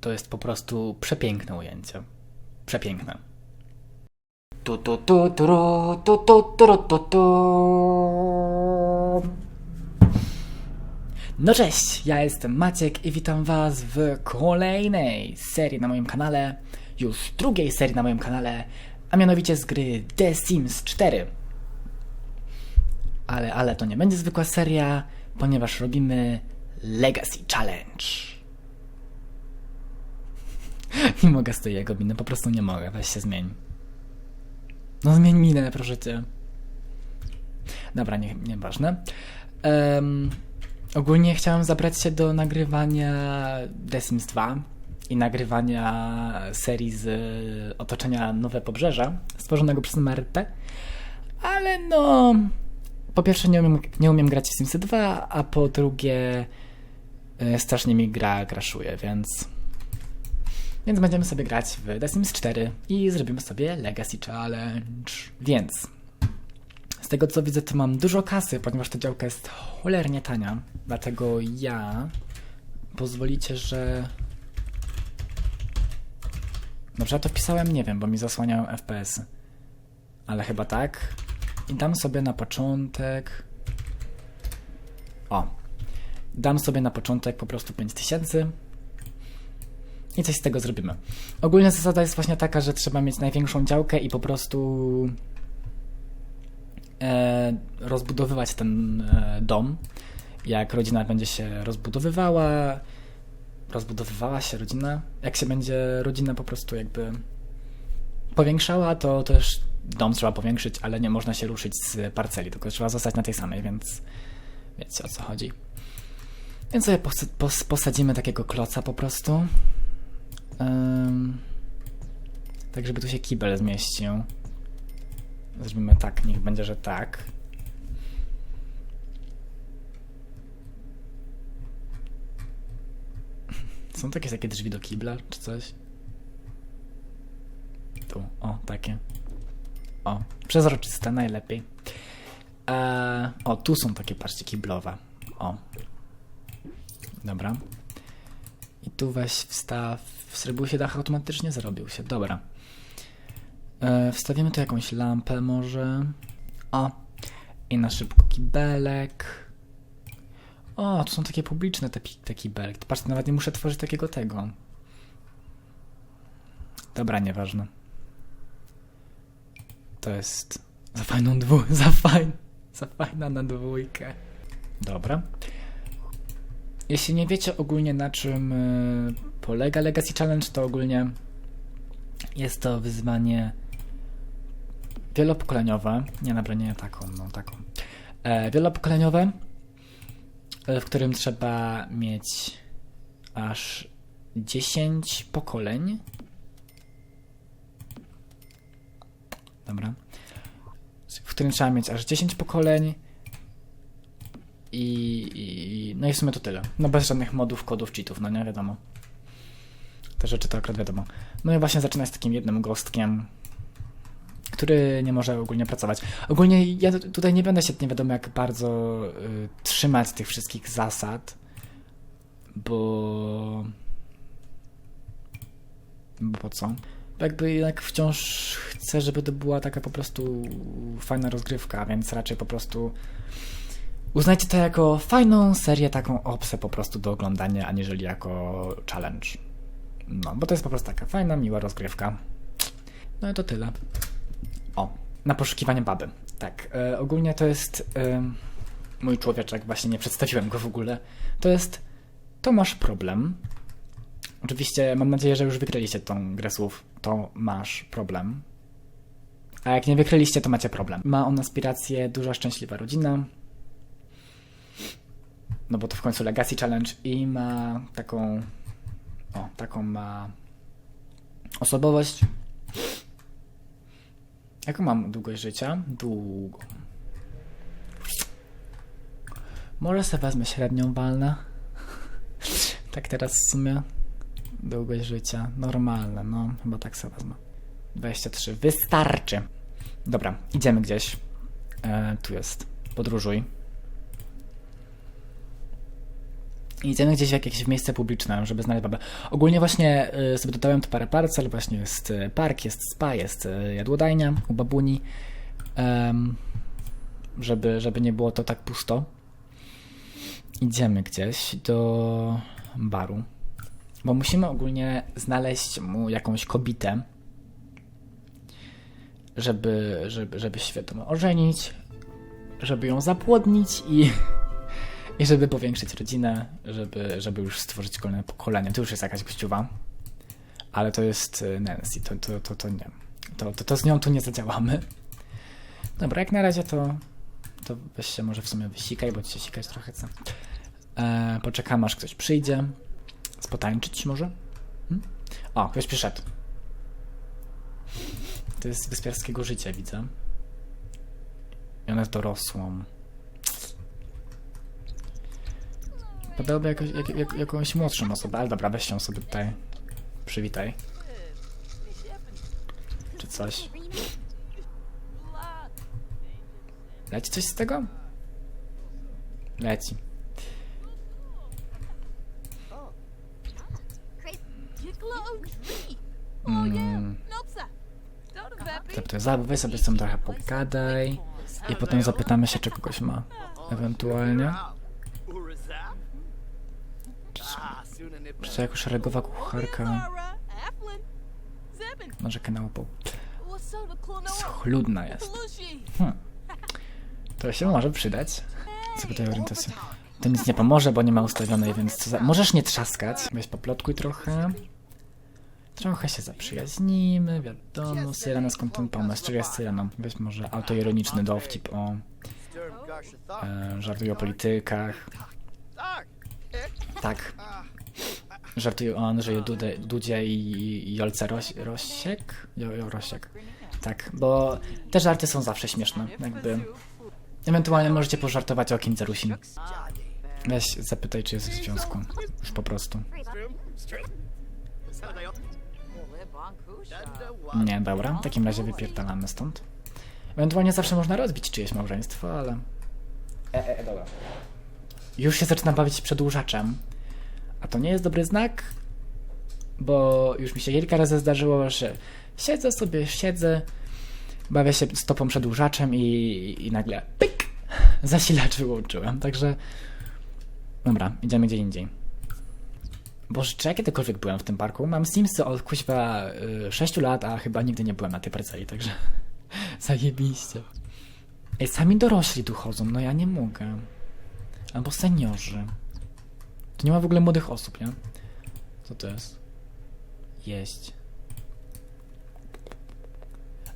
To jest po prostu przepiękne ujęcie. Przepiękne. Tu, tu, tu, tu, tu, tu, tu, tu, tu. No cześć, ja jestem Maciek i witam Was w kolejnej serii na moim kanale, już drugiej serii na moim kanale, a mianowicie z gry The Sims 4. Ale, ale to nie będzie zwykła seria, ponieważ robimy Legacy Challenge. Nie mogę z tej jego miny, po prostu nie mogę, weź się zmień. No zmień minę, proszę cię. Dobra, nie, nieważne. Em, ogólnie chciałem zabrać się do nagrywania The Sims 2 i nagrywania serii z e, otoczenia Nowe Pobrzeża, stworzonego przez MRP, ale no... Po pierwsze nie umiem, nie umiem grać w Simsy 2, a po drugie e, strasznie mi gra crashuje, więc... Więc będziemy sobie grać w The Sims 4 i zrobimy sobie Legacy Challenge. Więc z tego co widzę, to mam dużo kasy, ponieważ ta działka jest cholernie tania. Dlatego ja pozwolicie, że. Dobrze, ja to wpisałem, nie wiem, bo mi zasłaniają FPS. Ale chyba tak. I dam sobie na początek. O. Dam sobie na początek po prostu 5000 i coś z tego zrobimy. Ogólna zasada jest właśnie taka, że trzeba mieć największą działkę i po prostu e, rozbudowywać ten e, dom. Jak rodzina będzie się rozbudowywała, rozbudowywała się rodzina, jak się będzie rodzina po prostu jakby powiększała, to też dom trzeba powiększyć, ale nie można się ruszyć z parceli, tylko trzeba zostać na tej samej, więc wiecie o co chodzi. Więc sobie pos pos posadzimy takiego kloca po prostu. Ym, tak, żeby tu się kibel zmieścił. Zrobimy tak, niech będzie, że tak. Są takie takie drzwi do kibla, czy coś? Tu, o, takie. O, przezroczyste, najlepiej. Eee, o, tu są takie, patrzcie, kiblowe. O. Dobra. I tu weź wstaw. Zrobił się dach automatycznie? Zrobił się, dobra. E, wstawimy tu jakąś lampę może. O. I na szybko kibelek. O, tu są takie publiczne te, te kibelki. Patrz, nawet nie muszę tworzyć takiego tego. Dobra, nieważne. To jest za fajną dwu, za fajn, za fajna na dwójkę. Dobra. Jeśli nie wiecie ogólnie na czym y, polega Legacy Challenge, to ogólnie jest to wyzwanie wielopokoleniowe. Nie, dobra, nie taką, no taką. E, wielopokoleniowe, e, w którym trzeba mieć aż 10 pokoleń. Dobra. W którym trzeba mieć aż 10 pokoleń. I, i no i w sumie to tyle. No bez żadnych modów, kodów, cheatów, no nie wiadomo. Te rzeczy to akurat wiadomo. No i właśnie zaczyna z takim jednym gostkiem, który nie może ogólnie pracować. Ogólnie ja tu- tutaj nie będę się nie wiadomo jak bardzo y, trzymać tych wszystkich zasad, bo... Bo po co? Jakby jednak wciąż chcę, żeby to była taka po prostu fajna rozgrywka, więc raczej po prostu Uznajcie to jako fajną serię, taką obsę po prostu do oglądania, aniżeli jako challenge. No, bo to jest po prostu taka fajna, miła rozgrywka. No i to tyle. O, na poszukiwanie baby. Tak, e, ogólnie to jest e, mój człowieczek, właśnie nie przedstawiłem go w ogóle. To jest To masz problem. Oczywiście mam nadzieję, że już wykryliście tą grę słów. To masz problem. A jak nie wykryliście, to macie problem. Ma on aspirację Duża Szczęśliwa Rodzina, no bo to w końcu Legacy Challenge i ma taką o, taką ma osobowość. Jaką mam długość życia? Długo. Może sobie wezmę średnią walnę. tak teraz w sumie długość życia normalne, no chyba tak sobie wezmę. 23. Wystarczy. Dobra, idziemy gdzieś. E, tu jest. Podróżuj. Idziemy gdzieś w jakieś miejsce publiczne, żeby znaleźć babę. Ogólnie właśnie y, sobie dodałem tu parę parcel, właśnie jest y, park, jest spa, jest y, jadłodajnia u babuni, żeby, żeby nie było to tak pusto. Idziemy gdzieś do baru, bo musimy ogólnie znaleźć mu jakąś kobitę, żeby, żeby, żeby się wiadomo ożenić, żeby ją zapłodnić i, i żeby powiększyć rodzinę, żeby, żeby już stworzyć kolejne pokolenie. To już jest jakaś gościuwa, ale to jest y, Nancy, to, to, to, to nie. To, to, to z nią tu nie zadziałamy. Dobra, jak na razie to, to weź się może w sumie wysikaj, bo ci się sikać trochę chce. E, poczekamy aż ktoś przyjdzie. Spotańczyć może? Hmm? O, ktoś przyszedł. To jest wyspiarskiego życia, widzę. I ona jest dorosłą. Podałby jakoś, jak, jak, jakąś młodszą osobę, ale dobra, weź ją sobie tutaj. Przywitaj. Czy coś. Leci coś z tego? Leci. Mm, Zapytaj, zabawę sobie z tym trochę pogadaj. I potem zapytamy się, czy kogoś ma. Ewentualnie. Czy jako szeregowa kucharka na upał. Schludna jest. Hmm. To się może przydać. Zapytaj orientację. To nic nie pomoże, bo nie ma ustawionej, więc co za... Możesz nie trzaskać. Weź poplotkuj trochę. Trochę się zaprzyjaźnimy, wiadomo. Syrena, skąd ten pomysł? Czego jest Syreną? Weź może autoironiczny dowcip o... E, żartuje o politykach. Tak. Żartuje o Andrzeju Dudę, Dudzie i, Jolce Roś, Rosiek? Jo, jo, Rosiek. Tak, bo te żarty są zawsze śmieszne, jakby... Ewentualnie możecie pożartować o Kindze Rusin. Weź zapytaj, czy jest w związku. Już po prostu. Nie, dobra. W takim razie wypierdalamy stąd. Ewentualnie zawsze można rozbić czyjeś małżeństwo, ale... E, e, dobra. Już się zaczyna bawić przedłużaczem. A to nie jest dobry znak, bo już mi się kilka razy zdarzyło, że siedzę sobie, siedzę, bawię się stopą przedłużaczem i, i nagle pyk! Zasilacz wyłączyłem, także... Dobra, idziemy gdzie indziej. Boże, czy ja kiedykolwiek byłem w tym parku? Mam Simsy od kuźwa y, 6 lat, a chyba nigdy nie byłem na tej parceli, także zajebiście. Ej, sami dorośli tu chodzą, no ja nie mogę. Albo seniorzy. Tu nie ma w ogóle młodych osób, nie? Co to jest? Jeść.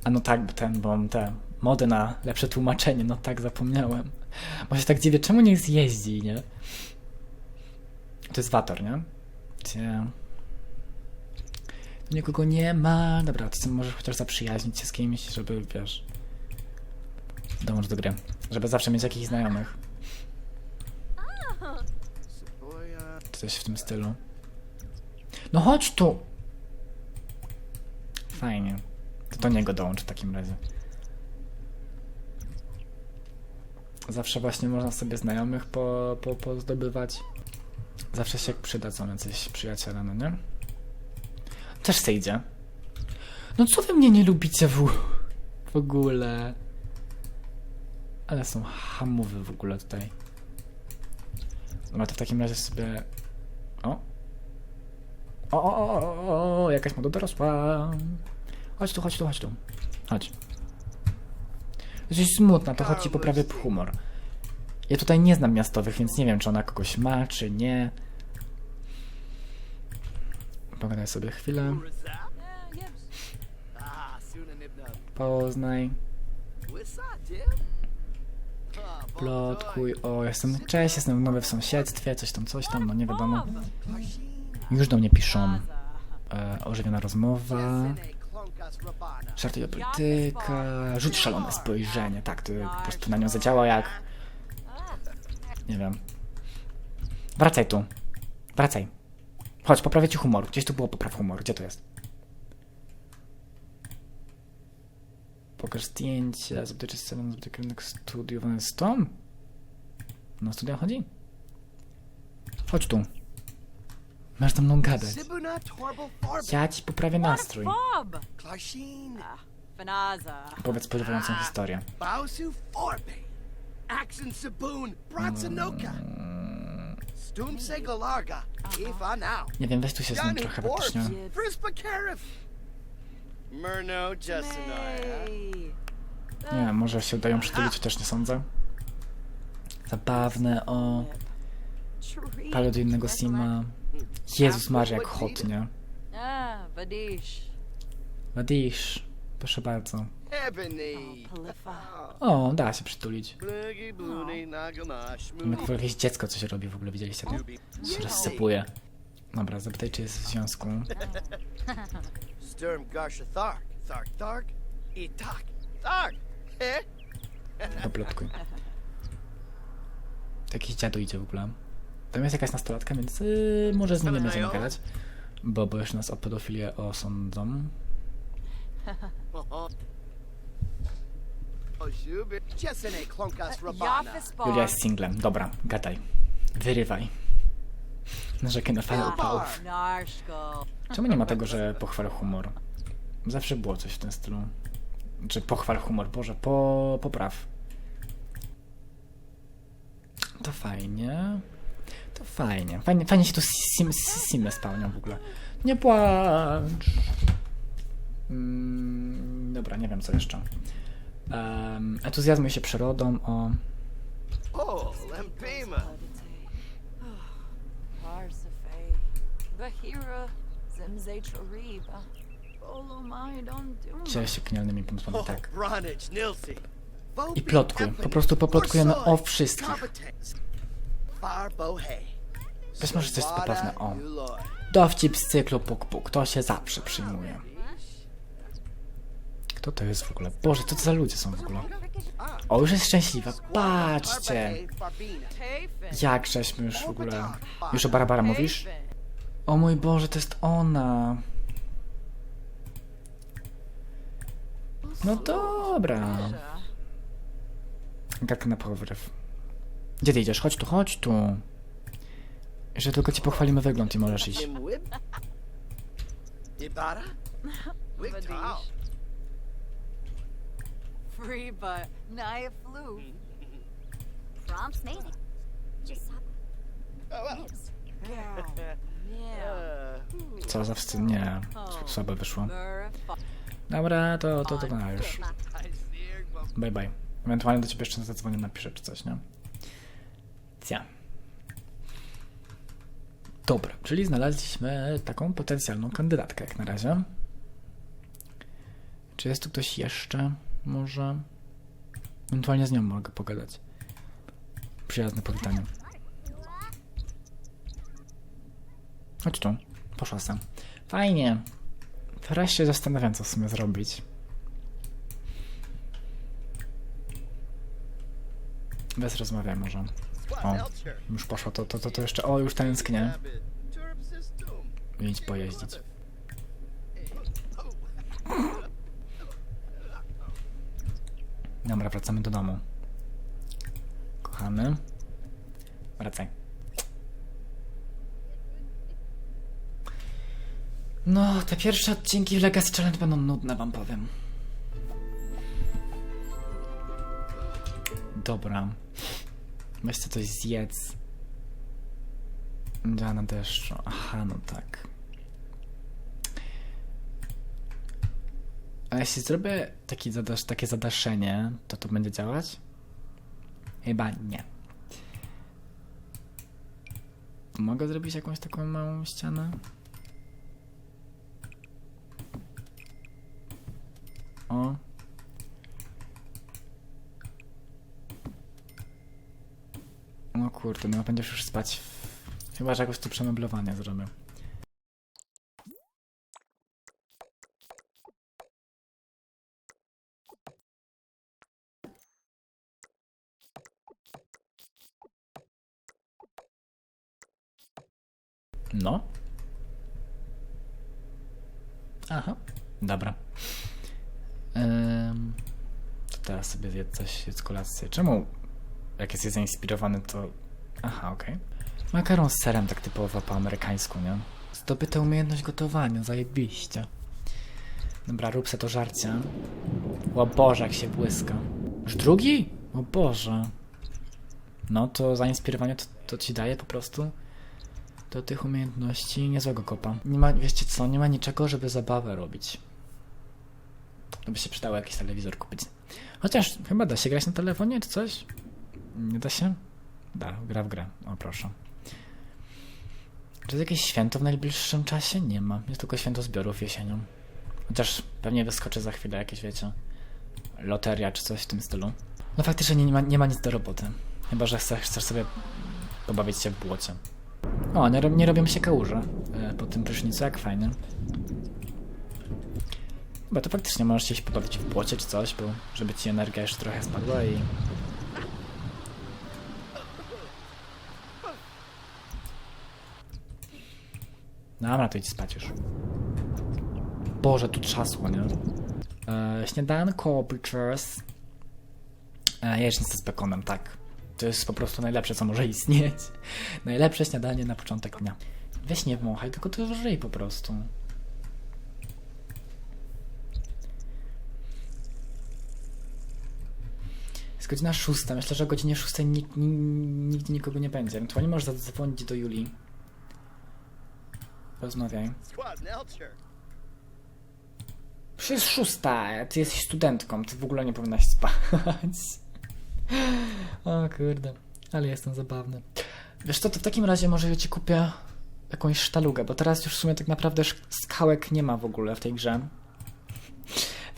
A no tak, ten, bo mam te mody na lepsze tłumaczenie, no tak, zapomniałem. Bo się tak dziwię, czemu nie jest jeździ, nie? To jest wator, nie? Gdzie... Tu nikogo nie ma. Dobra, to możesz chociaż zaprzyjaźnić się z kimś, żeby, wiesz... Dołącz do gry. Żeby zawsze mieć jakichś znajomych. Coś w tym stylu. No chodź tu! Fajnie. To do niego dołącz w takim razie. Zawsze właśnie można sobie znajomych po, po, pozdobywać. Zawsze się przydadzą jacyś przyjaciele, no nie? Też se idzie. No co wy mnie nie lubicie w, w ogóle? Ale są hamowy w ogóle tutaj. Dobra, to w takim razie sobie... O! O, o, o, o, o, jakaś moda dorosła. Chodź tu, chodź tu, chodź tu. Chodź. Jesteś smutna, to chodź ci poprawię humor. Ja tutaj nie znam miastowych, więc nie wiem, czy ona kogoś ma, czy nie. Pogadaj sobie chwilę. Poznaj. Plotkuj. O, jestem. Cześć, jestem nowy w sąsiedztwie, coś tam, coś tam, no nie wiadomo. Już do mnie piszą. E, ożywiona rozmowa. Żartuje polityka. Rzuć szalone spojrzenie. Tak, to po prostu na nią zadziała jak. Nie wiem. Wracaj tu. Wracaj. Chodź, poprawię ci humor. Gdzieś tu było popraw humor. Gdzie to jest? Pokaż zdjęcie. Zobaczyć scenę, zobaczyć kierunek studiowany z tą? Na studia chodzi? Chodź tu. Masz ze mną gadać. Ja ci poprawię nastrój. Fanaza. Powiedz porywającą historię. Bausu Farbe. Axon Saboon. Bratsanoka. Stum Segalarga. Ifa now. Nie wiem, weź tu się z nim trochę Borf. Justinaya. Hey. Nie, może się udają przytulić, też nie sądzę. Zabawne, o... Tree. Paladinnego Sima. Jezus Maria, jak hot, nie? Ah, Vadish. Wadisz, proszę bardzo. Ebony. O, da się przytulić. Nagamash. Jak jakieś dziecko coś robi w ogóle, widzieliście to? Się rozsypuje. Dobra, zapytaj, czy jest w związku. Sturm Garsha Thark. Thark Thark. Thark. Eh? Poplotkuj. Jakiś dziadu idzie w ogóle. Tam jest jakaś nastolatka, więc yy, może z nim nie będziemy gadać. Bo, bo już nas o pedofilię osądzą. Yafis Julia jest singlem. Dobra, gadaj. Wyrywaj. Narzekaj na falę upałów. Czemu nie ma tego, że pochwal humor? Zawsze było coś w tym stylu. Czy pochwal humor, Boże, po, popraw. To fajnie. To fajnie. Fajnie, fajnie się tu sim, simy spełnią w ogóle. Nie płacz. Mm, dobra, nie wiem co jeszcze. Um, entuzjazmuj się przyrodą, o... Oh, Lempema. Parsifal. Bahira. Zemze Choriba. Olomai Cię się genialnymi pomysłami, Oh, tak. I plotkuj. Po prostu poplotkujemy o wszystkich. Być może coś zabawne, o. Lord. Dowcip z cyklu Puk Puk. To się zawsze przyjmuje. Kto to jest w ogóle? Boże, co to za ludzie są w ogóle? O, już jest szczęśliwa. Patrzcie! Jak żeśmy już w ogóle... Już o Barbara mówisz? O mój Boże, to jest ona. No dobra. Gadka na powrót. Gdzie ty idziesz? Chodź tu, chodź tu. Że tylko ci pochwalimy wygląd i możesz iść. Free but Naya flew. Prompts amazing. Just stop. Oh, well. Yeah. Co za wstyd. Nie. Słabe wyszło. Murph. Dobra, to, to, to już. See her, but Bye bye. Ewentualnie do ciebie jeszcze zadzwonię, napiszę czy coś, nie? Cia. Dobra, czyli znaleźliśmy taką potencjalną kandydatkę jak na razie. Czy jest tu ktoś jeszcze? Może? Ewentualnie z nią mogę pogadać. Przyjazne powitanie. Chodź tu. Poszła sam. Fajnie. Teraz się zastanawiam, co w sumie zrobić. Bez rozmawiam może. O, już poszło to, to, to, to jeszcze. O, już tęsknię. Idź pojeździć. Dobra, wracamy do domu. Kochany. Wracaj. No, te pierwsze odcinki Legacy Challenge będą nudne, wam powiem. Dobra. Weźcie coś zjedz. Działa na deszczu. Aha, no tak. A jeśli zrobię taki takie zadaszenie, to to będzie działać? Chyba nie. Mogę zrobić jakąś taką małą ścianę? O. No kurde, no będziesz już spać. Chyba, że jakoś to przemeblowanie zrobię. No. Aha, dobra. To teraz sobie zjedz coś, zjedz kolację. Czemu? Jak jest zainspirowany, to... Aha, okej. Makaron z serem tak typowo po amerykańsku, nie? Zdobyta umiejętność gotowania, zajebiście. Dobra, rób se to żarcie. O Boże, jak się błyska. Już drugi? O Boże. No to zainspirowanie to, to ci daje po prostu do tych umiejętności niezłego kopa. Nie ma, wiecie co, nie ma niczego, żeby zabawę robić. To by się przydało jakiś telewizor kupić. Chociaż chyba da się grać na telefonie czy coś? Nie da się? Da, gra w grę. O proszę. Czy jest jakieś święto w najbliższym czasie? Nie ma. Jest tylko święto zbiorów jesienią. Chociaż pewnie wyskoczy za chwilę jakieś, wiecie, loteria czy coś w tym stylu. No faktycznie nie ma, nie ma nic do roboty. Chyba, że chcesz, chcesz sobie pobawić się w błocie. O, nie, nie robią się kałuże e, po tym prysznicu, jak fajny. Chyba to faktycznie możesz się pobawić w błocie czy coś, bo żeby ci energia jeszcze trochę spadła i... Dobra, to idź spać już. Boże, tu trzasło, nie? E, śniadanko, bitches. E, jajecznica z bekonem, tak. To jest po prostu najlepsze, co może istnieć. Najlepsze śniadanie na początek dnia. Weź nie wąchaj, tylko to żyj po prostu. Jest godzina szósta. Myślę, że o godzinie szóstej nik- ni- nigdzie nikogo nie będzie. Ewentualnie możesz zadzwonić do Julii. Rozmawiaj. Przecież szósta, ty jesteś studentką, ty w ogóle nie powinnaś spać. o kurde, ale jestem zabawny. Wiesz co, to w takim razie może ja ci kupię jakąś sztalugę, bo teraz już w sumie tak naprawdę skałek nie ma w ogóle w tej grze.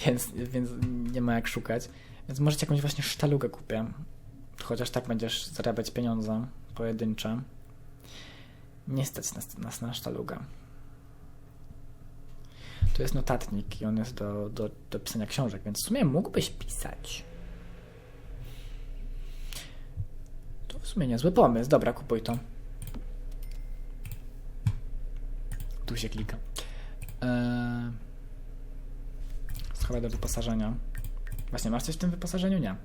Więc, więc nie ma jak szukać. Więc może ci jakąś właśnie sztalugę kupię. Chociaż tak będziesz zarabiać pieniądze pojedyncze. Nie stać nas, nas na sztalugę. To jest notatnik i on jest do, do, do pisania książek, więc w sumie mógłbyś pisać. W sumie niezły pomysł. Dobra, kupuj to. Tu się klika. Eee... Schowaj do wyposażenia. Właśnie, masz coś w tym wyposażeniu? Nie.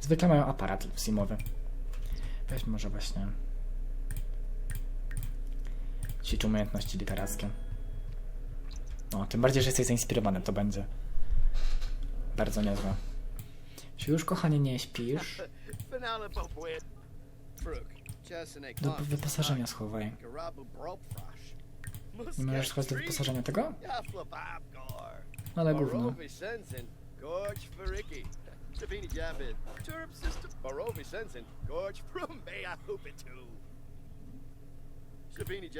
Zwykle mają aparat simowy. Weź może właśnie... Ćwicz umiejętności literackie. No, tym bardziej, że jesteś zainspirowany, to będzie bardzo niezłe. Czy już, kochanie, nie śpisz? Do wyposażenia schowaj. Nie możesz schować do wyposażenia tego? Yaflababgor. Ale gówno. Sabini Jabit. Turp System. Barovi Sensen. Gorge. Sabini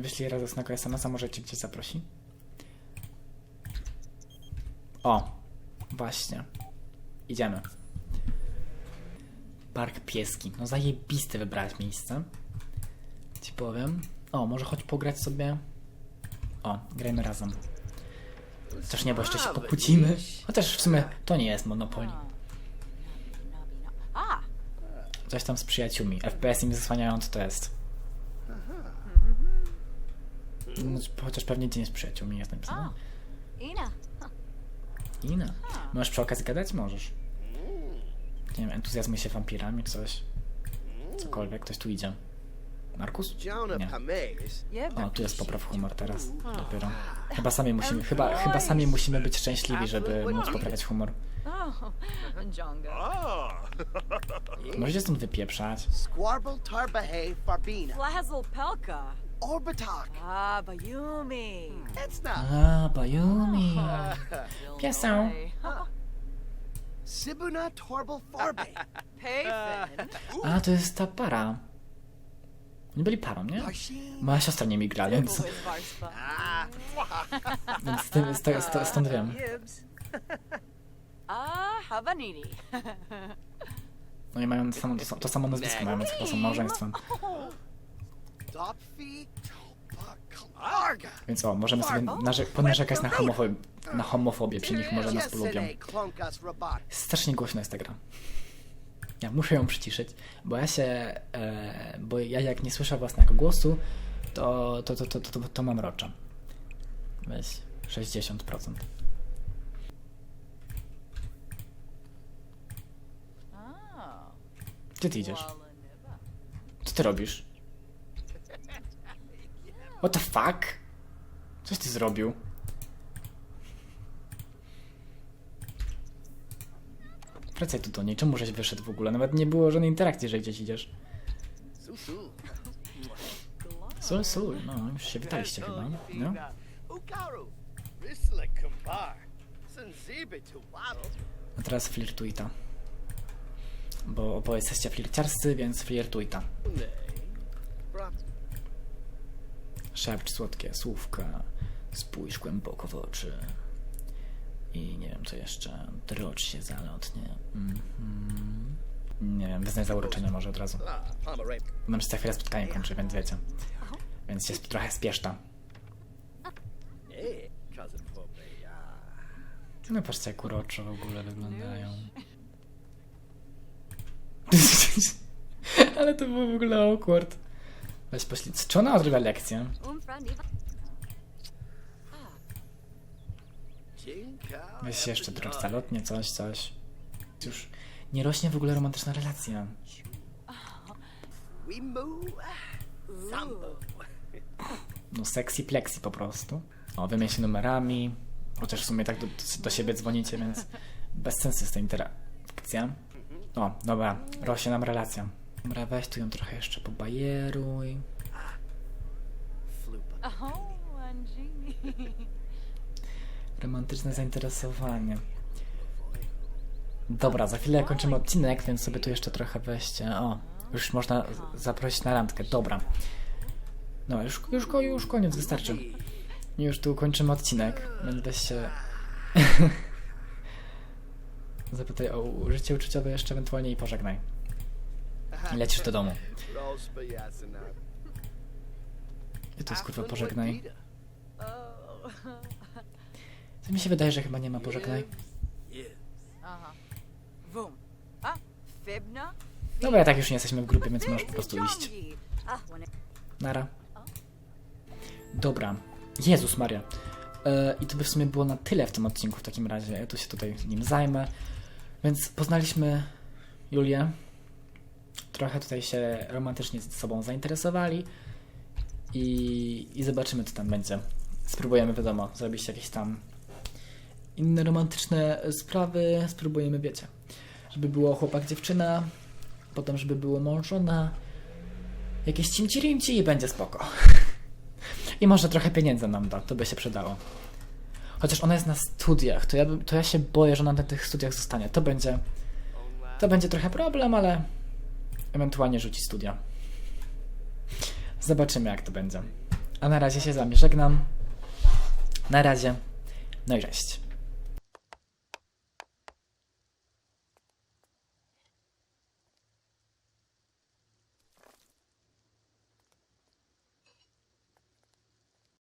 wyślij radosnego SMS-a, może cię gdzieś zaprosi? O, właśnie. Idziemy. Park Pieski. No zajebiste wybrać miejsce. Ci powiem. O, może choć pograć sobie... O, grajmy razem. Chociaż nie, bo jeszcze się pokłócimy. Chociaż w sumie to nie jest Monopoly. Coś tam z przyjaciółmi. FPS im zasłaniają, co to jest. No, chociaż pewnie dzień z przyjaciółmi jest napisane. Ina. Możesz przy okazji gadać? Możesz. Nie wiem, entuzjazmuj się wampirami, czy coś. Cokolwiek, ktoś tu idzie. Markus? Nie. O, tu jest popraw humor teraz. Dopiero. Chyba sami musimy, chyba, chyba sami musimy być szczęśliwi, żeby móc poprawiać humor. Oh. Możecie stąd wypieprzać. Squarble Tarbahay Farbina. Flazzle Pelka. Orbitak. Ah, Bayumi. It's not. A, Bayumi. Piesę. Sibuna Torble Farbe. Payfin. A, to jest ta para. Oni byli parą, nie? Moja siostra nimi gra, więc, Varspa. Więc z tym, z te- z te- stąd wiem. Gibbs. Ah, Havanini. No i mają to samo, to, to samo nazwisko, mają, więc chyba są małżeństwem. Dopfi. Więc o, możemy sobie narze- ponarzekać na, homofob- na homofobię przy nich, może nas polubią. Strasznie głośno jest ta gra. Ja muszę ją przyciszyć, bo ja się, e, bo ja jak nie słyszę własnego głosu, to, to, to, to, to, to, to mam rocza. Weź 60%. Oh. Gdzie ty idziesz? Walaniba. Co ty robisz? What the fuck? Coś ty zrobił? Wracaj tu do niej. Czemu żeś wyszedł w ogóle? Nawet nie było żadnej interakcji, że gdzieś idziesz. Sul, sul. No, już się witaliście chyba. No. A teraz flirtuita. Bo oboje jesteście flirciarscy, więc flirtuita. Szepcz słodkie słówka. Spójrz głęboko w oczy. I nie wiem co jeszcze. Drocz się zalotnie. Mhm. Nie wiem, wyznaj zauroczenie może od razu. Nam się za chwilę spotkanie kończy, więc wiecie. Więc się trochę Pope. Ah. No patrzcie jak uroczo w ogóle wyglądają. Ale to było w ogóle awkward. Poślij. Czy ona odrywa lekcję? Weź jeszcze drocz zalotnie, coś, coś. Już nie rośnie w ogóle romantyczna relacja. No sexy plexi po prostu. O, wymień się numerami. Chociaż w sumie tak do, do siebie dzwonicie, więc bez sensu jest ta interakcja. O, dobra, rośnie nam relacja. Dobra, weź tu ją trochę jeszcze pobajeruj. Romantyczne zainteresowanie. Dobra, za chwilę kończymy odcinek, więc sobie tu jeszcze trochę weźcie. O, już można zaprosić na randkę. Dobra. No, już, już, już koniec, wystarczy. Już tu kończymy odcinek, więc weźcie... Zapytaj o życie uczuciowe jeszcze ewentualnie i pożegnaj. I lecisz do domu. I to jest kurwa pożegnaj. To mi się wydaje, że chyba nie ma pożegnaj. Dobra, ja tak już nie jesteśmy w grupie, więc możesz po prostu iść. Nara. Dobra. Jezus Maria. E, I to by w sumie było na tyle w tym odcinku w takim razie. Ja tu się tutaj nim zajmę. Więc poznaliśmy Julię. Trochę tutaj się romantycznie z sobą zainteresowali. I, I zobaczymy, co tam będzie. Spróbujemy, wiadomo, zrobić jakieś tam inne romantyczne sprawy. Spróbujemy, wiecie, żeby było chłopak-dziewczyna, potem żeby było mąż-żona, jakieś cimci-rimci i będzie spoko. I może trochę pieniędzy nam da, to by się przydało. Chociaż ona jest na studiach, to ja, to ja się boję, że ona na tych studiach zostanie. To będzie, to będzie trochę problem, ale ewentualnie rzuci studia. Zobaczymy jak to będzie. A na razie się z wami żegnam. Na razie. No i cześć.